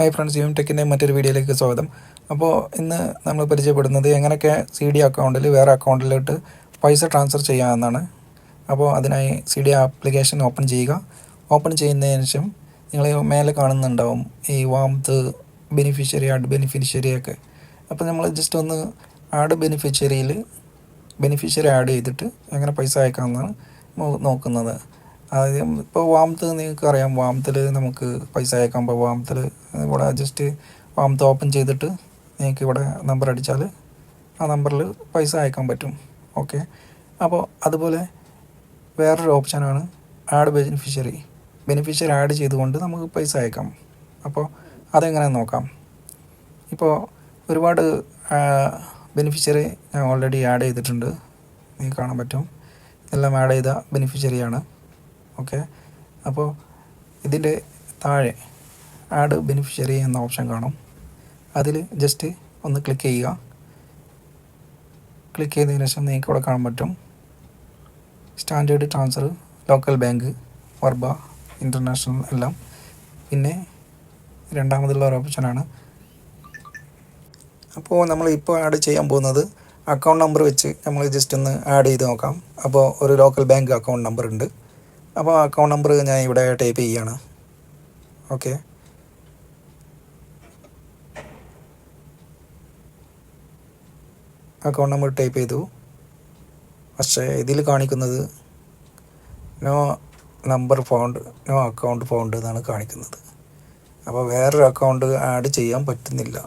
Hi friends യൂം ടെക്കിന്റെ മറ്റൊരു വീഡിയോയിലേക്ക് സ്വാഗതം. അപ്പോൾ ഇന്ന് നമ്മൾ പരിചയപ്പെടുന്നത് എങ്ങനെയൊക്കെ സി ഡി അക്കൗണ്ടിൽ വേറെ അക്കൗണ്ടിലോട്ട് പൈസ ട്രാൻസ്ഫർ ചെയ്യാമെന്നാണ്. അപ്പോൾ അതിനായി സി ഡി ആപ്ലിക്കേഷൻ ഓപ്പൺ ചെയ്യുക. ഓപ്പൺ ചെയ്യുന്നതിന് ശേഷം നിങ്ങൾ മേലെ കാണുന്നുണ്ടാവും ഈ വാമത്ത് ബെനിഫിഷ്യറി ആഡ് ബെനിഫിഷ്യറിയൊക്കെ അപ്പോൾ നമ്മൾ ജസ്റ്റ് ഒന്ന് ആഡ് ബെനിഫിഷ്യറിയിൽ ബെനിഫിഷ്യറി ആഡ് ചെയ്തിട്ട് എങ്ങനെ പൈസ അയക്കാമെന്നാണ് നോക്കുന്നത്. ആദ്യം ഇപ്പോൾ വാമത്ത് നിങ്ങൾക്ക് അറിയാം വാമത്തിൽ നമുക്ക് പൈസ അയക്കാൻ പോകും വാമത്തിൽ ഇവിടെ ജസ്റ്റ് വാമത്ത് ഓപ്പൺ ചെയ്തിട്ട് നിങ്ങൾക്ക് ഇവിടെ നമ്പർ അടിച്ചാൽ ആ നമ്പറിൽ പൈസ അയക്കാൻ പറ്റും. ഓക്കെ അപ്പോൾ അതുപോലെ വേറൊരു ഓപ്ഷനാണ് ആഡ് ബെനിഫിഷ്യറി ബെനിഫിഷ്യറി ആഡ് ചെയ്തുകൊണ്ട് നമുക്ക് പൈസ അയക്കാം. അപ്പോൾ അതെങ്ങനെ നോക്കാം. ഇപ്പോൾ ഒരുപാട് ബെനിഫിഷ്യറി ഞാൻ ഓൾറെഡി ആഡ് ചെയ്തിട്ടുണ്ട്. നിങ്ങൾക്ക് കാണാൻ പറ്റും. എല്ലാം ആഡ് ചെയ്ത ബെനിഫിഷ്യറിയാണ് ഓക്കെ? അപ്പോൾ ഇതിന്റെ താഴെ ആഡ് ബെനിഫിഷ്യറി എന്ന ഓപ്ഷൻ കാണും. അതിൽ ജസ്റ്റ് ഒന്ന് ക്ലിക്ക് ചെയ്യുക. ക്ലിക്ക് ചെയ്തതിന് ശേഷം നിങ്ങൾക്ക് ഇവിടെ കാണാൻ പറ്റും. സ്റ്റാൻഡേർഡ് ട്രാൻസ്ഫർ ലോക്കൽ ബാങ്ക് വർബ ഇന്റർനാഷണൽ എല്ലാം. പിന്നെ രണ്ടാമതുള്ള ഒരു ഓപ്ഷനാണ് അപ്പോൾ നമ്മൾ ഇപ്പോൾ ആഡ് ചെയ്യാൻ പോകുന്നത് അക്കൗണ്ട് നമ്പർ വെച്ച് നമ്മൾ ജസ്റ്റ് ഒന്ന് ആഡ് ചെയ്ത് നോക്കാം. അപ്പോൾ ഒരു ലോക്കൽ ബാങ്ക് അക്കൗണ്ട് നമ്പർ ഉണ്ട്. അപ്പോൾ അക്കൗണ്ട് നമ്പർ ഞാൻ ഇവിടെ ടൈപ്പ് ചെയ്യാണ് ഓക്കെ അക്കൗണ്ട് നമ്പർ ടൈപ്പ് ചെയ്തു. പക്ഷേ ഇതിൽ കാണിക്കുന്നത് no number found no account found എന്നാണ് കാണിക്കുന്നത്. അപ്പോൾ വേറൊരു അക്കൗണ്ട് ആഡ് ചെയ്യാൻ പറ്റുന്നില്ല.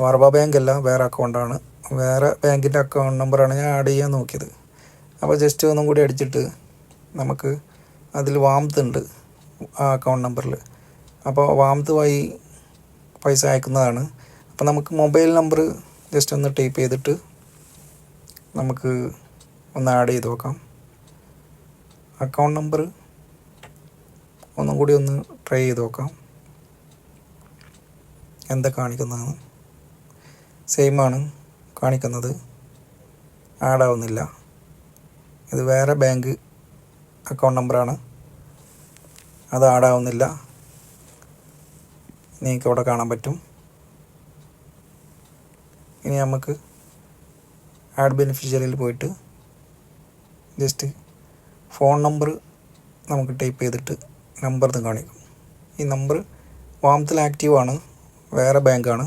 വർബ ബാങ്ക് അല്ല വേറെ അക്കൗണ്ടാണ് വേറെ ബാങ്കിന്റെ അക്കൗണ്ട് നമ്പറാണ് ഞാൻ ആഡ് ചെയ്യാൻ നോക്കിയത്. അപ്പോൾ ജസ്റ്റ് ഒന്നും കൂടി അടിച്ചിട്ട് നമുക്ക് അതിൽ വാമത്ത് ഉണ്ട് ആ അക്കൗണ്ട് നമ്പറിൽ അപ്പോൾ വാമത്ത് വഴി പൈസ അയക്കുന്നതാണ്. അപ്പോൾ നമുക്ക് മൊബൈൽ നമ്പർ ജസ്റ്റ് ഒന്ന് ടൈപ്പ് ചെയ്തിട്ട് നമുക്ക് ഒന്ന് ആഡ് ചെയ്ത് നോക്കാം. അക്കൗണ്ട് നമ്പർ ഒന്നും കൂടി ഒന്ന് ട്രൈ ചെയ്ത് നോക്കാം. എന്താ കാണിക്കുന്നതാണ് സെയിം ആണ് കാണിക്കുന്നത്. ആഡ് ആവുന്നില്ല. ഇത് വേറെ ബാങ്ക് അക്കൗണ്ട് നമ്പറാണ് അത് ആഡ് ആവുന്നില്ല. നിങ്ങൾക്ക് ഇവിടെ കാണാൻ പറ്റും. ഇനി നമുക്ക് ആഡ് ബെനിഫിഷ്യറിയിൽ പോയിട്ട് ജസ്റ്റ് ഫോൺ നമ്പർ നമുക്ക് ടൈപ്പ് ചെയ്തിട്ട് നമ്പർ എന്ന് കാണിക്കും. ഈ നമ്പർ വാമത്തിൽ ആക്റ്റീവാണ് വേറെ ബാങ്കാണ്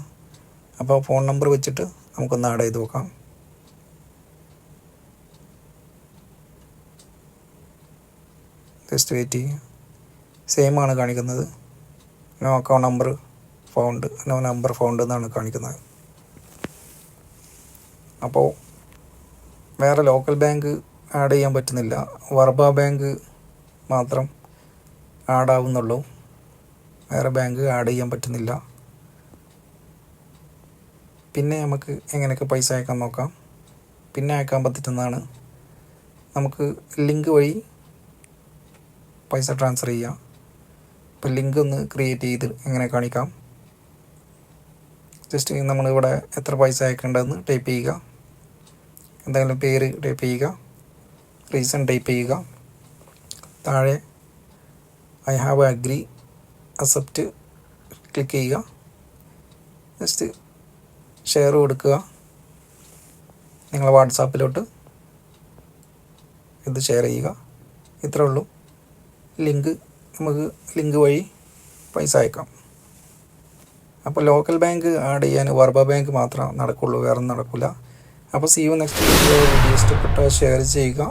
അപ്പോൾ ഫോൺ നമ്പർ വെച്ചിട്ട് നമുക്കൊന്ന് ആഡ് ചെയ്ത് നോക്കാം. ജസ്റ്റ് വെയിറ്റ് ചെയ്യുക സെയിം ആണ് കാണിക്കുന്നത്. No account number found no number found എന്നാണ് കാണിക്കുന്നത്. അപ്പോൾ വേറെ ലോക്കൽ ബാങ്ക് ആഡ് ചെയ്യാൻ പറ്റുന്നില്ല. വർബ ബാങ്ക് മാത്രം ആഡ് ആവുന്നുള്ളൂ. വേറെ ബാങ്ക് ആഡ് ചെയ്യാൻ പറ്റുന്നില്ല. പിന്നെ നമുക്ക് എങ്ങനെയൊക്കെ പൈസ അയക്കാൻ നോക്കാം. പിന്നെ അയക്കാൻ പറ്റുന്നതാണ്. നമുക്ക് ലിങ്ക് വഴി പൈസ ട്രാൻസ്ഫർ ചെയ്യാം. ഇപ്പോൾ ലിങ്ക് ഒന്ന് ക്രിയേറ്റ് ചെയ്ത് എങ്ങനെ കാണിക്കാം? ജസ്റ്റ് നമ്മളിവിടെ എത്ര പൈസ അയക്കേണ്ടതെന്ന് ടൈപ്പ് ചെയ്യുക. എന്തെങ്കിലും പേര് ടൈപ്പ് ചെയ്യുക. റീസൺ ടൈപ്പ് ചെയ്യുക. താഴെ I have agree accept click ചെയ്യുക. ജസ്റ്റ് ഷെയർ കൊടുക്കുക. നിങ്ങളെ വാട്സാപ്പിലോട്ട് ഇത് ഷെയർ ചെയ്യുക. ഇത്രേ ഉള്ളൂ. ലിങ്ക് നമുക്ക് ലിങ്ക് വഴി പൈസ അയക്കാം. അപ്പോൾ ലോക്കൽ ബാങ്ക് ആഡ് ചെയ്യാൻ വർബ ബാങ്ക് മാത്രം നടക്കുള്ളൂ വേറെ നടക്കില്ല. അപ്പോൾ സി യു നെക്സ്റ്റ് വീഡിയോ ഇഷ്ടപ്പെട്ട ഷെയർ ചെയ്യുക.